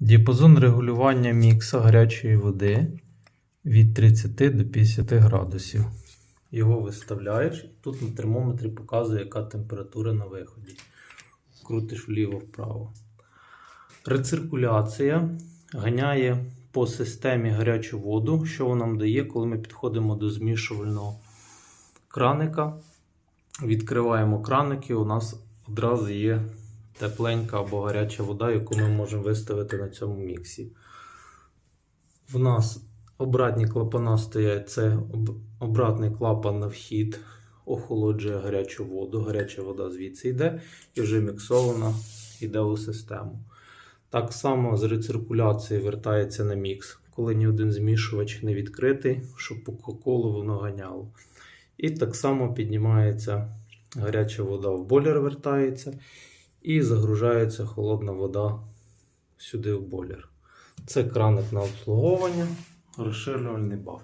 Діапазон регулювання мікса гарячої води від 30 до 50 градусів. Його виставляєш, і тут на термометрі показує, яка температура на виході. Крутиш вліво-вправо. Рециркуляція ганяє по системі гарячу воду, що вона нам дає, коли ми підходимо до змішувального краника. Відкриваємо краник, і у нас одразу є тепленька або гаряча вода, яку ми можемо виставити на цьому міксі. В нас обратні клапана стоять. Це обратний клапан на вхід, охолоджує гарячу воду. Гаряча вода звідси йде і вже міксована йде у систему. Так само з рециркуляції вертається на мікс, коли ні один змішувач не відкритий, щоб по колу воно ганяло. І так само піднімається гаряча вода в бойлер вертається і загружається холодна вода сюди в бойлер. Це краник на обслуговування, розширювальний бак.